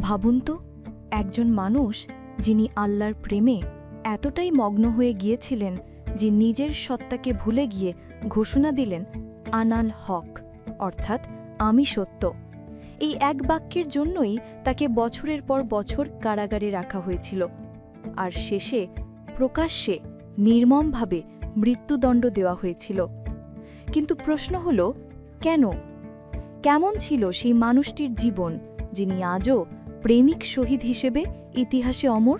ভাবুন তো, একজন মানুষ যিনি আল্লাহর প্রেমে এতটাই মগ্ন হয়ে গিয়েছিলেন যে নিজের সত্তাকে ভুলে গিয়ে ঘোষণা দিলেন আনাল হক, অর্থাৎ আমি সত্য। এই এক বাক্যের জন্যই তাকে বছরের পর বছর কারাগারে রাখা হয়েছিল। আর শেষে, প্রকাশ্যে, নির্মমভাবে মৃত্যুদণ্ড দেওয়া হয়েছিল। কিন্তু প্রশ্ন হল, কেন? কেমন ছিল সেই মানুষটির জীবন যিনি আজও প্রেমিক শহীদ হিসেবে ইতিহাসে অমর।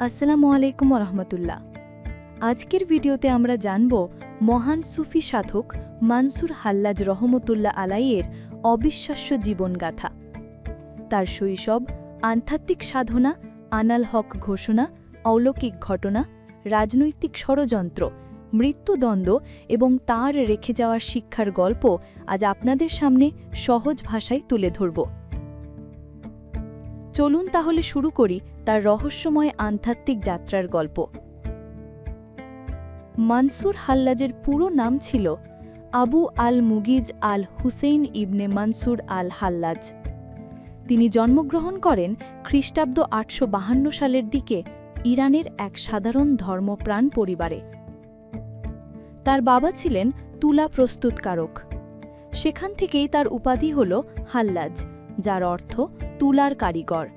আসসালামু আলাইকুম রহমতুল্লাহ আজকের ভিডিওতে আমরা জানব মহান সুফি সাধক মানসুর হাল্লাজ রহমতুল্লাহ আলাইয়ের অবিশ্বাস্য জীবনগাথা। তার শৈশব, আধ্যাত্মিক সাধনা, আনাল হক ঘোষণা, অলৌকিক ঘটনা, রাজনৈতিক ষড়যন্ত্র মৃত্যুদণ্ড এবং তার রেখে যাওয়ার শিক্ষার গল্প আজ আপনাদের সামনে সহজ ভাষায় তুলে ধরব। চলুন তাহলে শুরু করি তার রহস্যময় আধ্যাত্মিক যাত্রার গল্প। মানসুর হাল্লাজের পুরো নাম ছিল আবু আল মুগিজ আল হুসেইন ইবনে মানসুর আল হাল্লাজ তিনি জন্মগ্রহণ করেন খ্রিস্টাব্দ আটশো সালের দিকে ইরানের এক সাধারণ ধর্মপ্রাণ পরিবারে। তার বাবা ছিলেন তুলা প্রস্তুতকারক। সেখান থেকেই তার উপাধি হল হাল্লাজ, যার অর্থ তুলার কারিগর।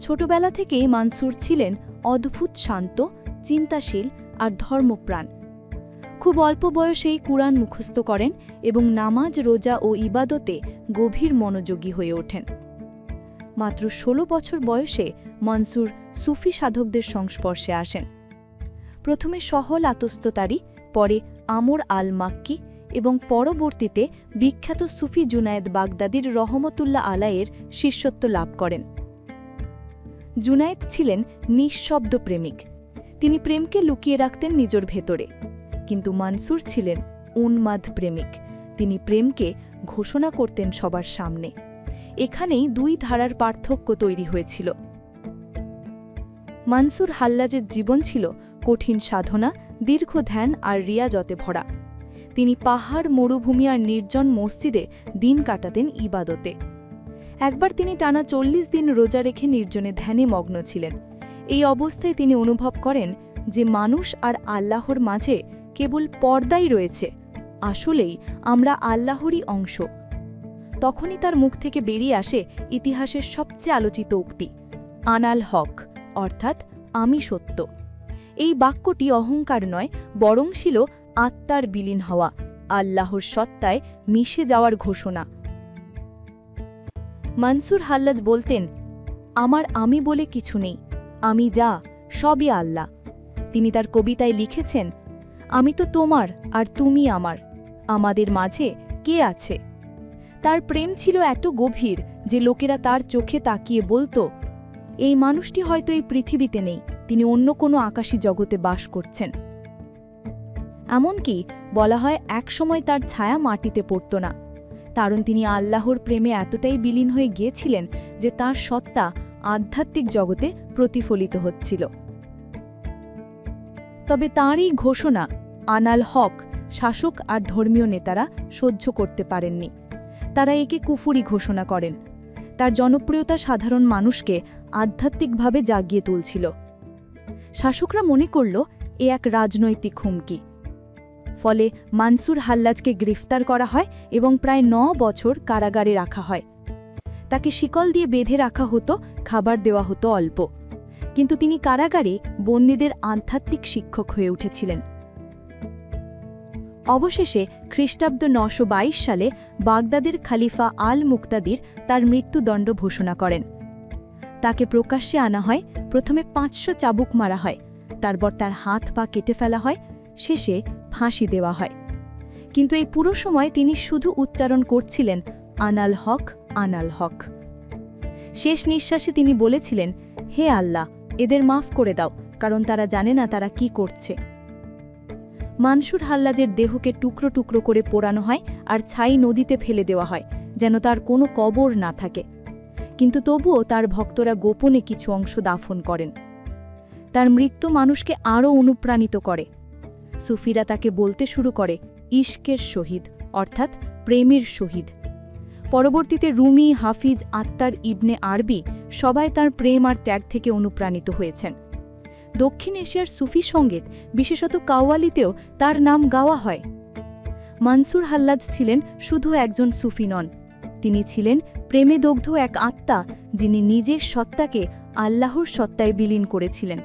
ছোটবেলা থেকেই মানসুর ছিলেন অদ্ভুত শান্ত, চিন্তাশীল আর ধর্মপ্রাণ। খুব অল্প বয়সেই কুরআন মুখস্থ করেন এবং নামাজ, রোজা ও ইবাদতে গভীর মনোযোগী হয়ে ওঠেন। মাত্র ১৬ বছর বয়সে মনসুর সুফি সাধকদের সংস্পর্শে আসেন। প্রথমে সহল আতস্ততারি পরে আমর আল মাক্কি এবং পরবর্তীতে বিখ্যাত সুফি জুনায়েদ বাগদাদির রহমতুল্লাহ আলায়ের শিষ্যত্ব লাভ করেন। জুনায়েদ ছিলেন নিঃশব্দ প্রেমিক। তিনি প্রেমকে লুকিয়ে রাখতেন নিজের ভেতরে। কিন্তু মানসুর ছিলেন উন্মাদ প্রেমিক। তিনি প্রেমকে ঘোষণা করতেন সবার সামনে। এখানেই দুই ধারার পার্থক্য তৈরি হয়েছিল। মানসুর হাল্লাজের জীবন ছিল কঠিন সাধনা দীর্ঘ ধ্যান আর রিয়াজতে ভরা। তিনি পাহাড় মরুভূমি আর নির্জন মসজিদে দিন কাটাতেন ইবাদতে। একবার তিনি টানা চল্লিশ দিন রোজা রেখে নির্জনে ধ্যানে মগ্ন ছিলেন। এই অবস্থায় তিনি অনুভব করেন যে মানুষ আর আল্লাহর মাঝে কেবল পর্দাই রয়েছে। আসলেই আমরা আল্লাহরই অংশ। তখনই তার মুখ থেকে বেরিয়ে আসে ইতিহাসের সবচেয়ে আলোচিত উক্তি, আনাল হক, অর্থাৎ আমি সত্য। এই বাক্যটি অহংকার নয়, বরং ছিল আত্মার বিলীন হওয়া, আল্লাহর সত্তায় মিশে যাওয়ার ঘোষণা। মানসুর হাল্লাজ বলতেন, আমার আমি বলে কিছু নেই, আমি যা, সবই আল্লাহ। তিনি তার কবিতায় লিখেছেন, আমি তো তোমার আর তুমি আমার, আমাদের মাঝে কে আছে? তার প্রেম ছিল এত গভীর যে লোকেরা তার চোখে তাকিয়ে বলতো, এই মানুষটি হয়তো এই পৃথিবীতে নেই। তিনি অন্য কোনো আকাশী জগতে বাস করছেন। এমনকি বলা হয় একসময় তার ছায়া মাটিতে পড়ত না, কারণ তিনি আল্লাহর প্রেমে এতটাই বিলীন হয়ে গিয়েছিলেন যে তার সত্তা আধ্যাত্মিক জগতে প্রতিফলিত হচ্ছিল। তবে তাঁরই ঘোষণা আনাল হক, শাসক আর ধর্মীয় নেতারা সহ্য করতে পারেননি। তারা একে কুফুরি ঘোষণা করেন। তার জনপ্রিয়তা সাধারণ মানুষকে আধ্যাত্মিকভাবে জাগিয়ে তুলছিল। শাসকরা মনে করল, এ এক রাজনৈতিক হুমকি। ফলে মানসুর হাল্লাজকে গ্রেফতার করা হয় এবং প্রায় ন বছর কারাগারে রাখা হয়। তাকে শিকল দিয়ে বেঁধে রাখা হতো, খাবার দেওয়া হতো অল্প। কিন্তু তিনি কারাগারে বন্দীদের আধ্যাত্মিক শিক্ষক হয়ে উঠেছিলেন। অবশেষে খ্রিস্টাব্দ নশো সালে বাগদাদের খালিফা আল মুক্তাদির তার মৃত্যুদণ্ড ঘোষণা করেন। তাকে প্রকাশ্যে আনা হয়, প্রথমে পাঁচশো চাবুক মারা হয়, তারপর তার হাত পা কেটে ফেলা হয়, শেষে ফাঁসি দেওয়া হয়। কিন্তু এই পুরো সময় তিনি শুধু উচ্চারণ করছিলেন, আনাল হক আনাল হক। শেষ নিঃশ্বাসে তিনি বলেছিলেন, হে আল্লাহ, এদের মাফ করে দাও, কারণ তারা জানে না তারা কি করছে। মানসুর হাল্লাজের দেহকে টুকরো টুকরো করে পোড়ানো হয় আর ছাই নদীতে ফেলে দেওয়া হয়, যেন তার কোনো কবর না থাকে। কিন্তু তবুও তার ভক্তরা গোপনে কিছু অংশ দাফন করেন। তার মৃত্যু মানুষকে আরও অনুপ্রাণিত করে। সুফিরা তাকে বলতে শুরু করে, ইশকের শহীদ অর্থাৎ প্রেমের শহীদ। পরবর্তীতে রুমি, হাফিজ, আত্মার ইবনে আরবি সবাই তার প্রেম আর ত্যাগ থেকে অনুপ্রাণিত হয়েছেন। দক্ষিণ এশিয়ার সুফি সংগীত, বিশেষত কাওয়ালিতেও তার নাম গাওয়া হয়। মানসুর হাল্লাজ ছিলেন শুধু একজন সুফি নন তিনি ছিলেন প্রেমে দগ্ধ এক আত্মা যিনি নিজের সত্তাকে আল্লাহর সত্তায় বিলীন করেছিলেন।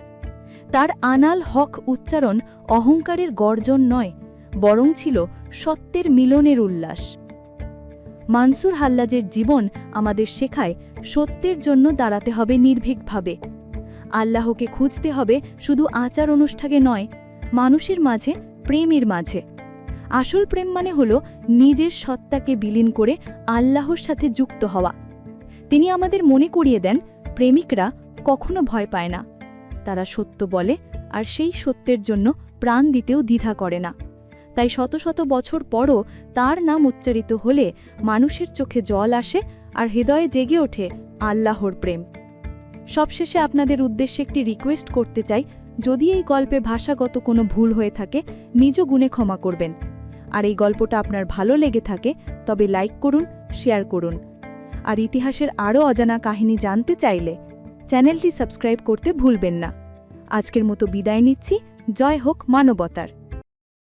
তার আনাল হক উচ্চারণ অহংকারের গর্জন নয়, বরং ছিল সত্যের মিলনের উল্লাস। মানসুর হাল্লাজের জীবন আমাদের শেখায় সত্যের জন্য দাঁড়াতে হবে নির্ভীকভাবে। আল্লাহকে খুঁজতে হবে শুধু আচার অনুষ্ঠানে নয়, মানুষের মাঝে, প্রেমের মাঝে। আসল প্রেম মানে হল নিজের সত্তাকে বিলীন করে আল্লাহর সাথে যুক্ত হওয়া। তিনি আমাদের মনে করিয়ে দেন, প্রেমিকরা কখনো ভয় পায় না। তারা সত্য বলে আর সেই সত্যের জন্য প্রাণ দিতেও দ্বিধা করে না। তাই শত শত বছর পরও তার নাম উচ্চারিত হলে মানুষের চোখে জল আসে আর হৃদয়ে জেগে ওঠে আল্লাহর প্রেম। সবশেষে আপনাদের উদ্দেশ্যে একটি রিকোয়েস্ট করতে চাই, যদি এই গল্পে ভাষাগত কোনো ভুল হয়ে থাকে, নিজ গুণে ক্ষমা করবেন। আর এই গল্পটা আপনার ভালো লেগে থাকে, তবে লাইক করুন, শেয়ার করুন। আর ইতিহাসের আরও অজানা কাহিনী জানতে চাইলে চ্যানেলটি সাবস্ক্রাইব করতে ভুলবেন না। আজকের মতো বিদায় নিচ্ছি। জয় হোক মানবতার।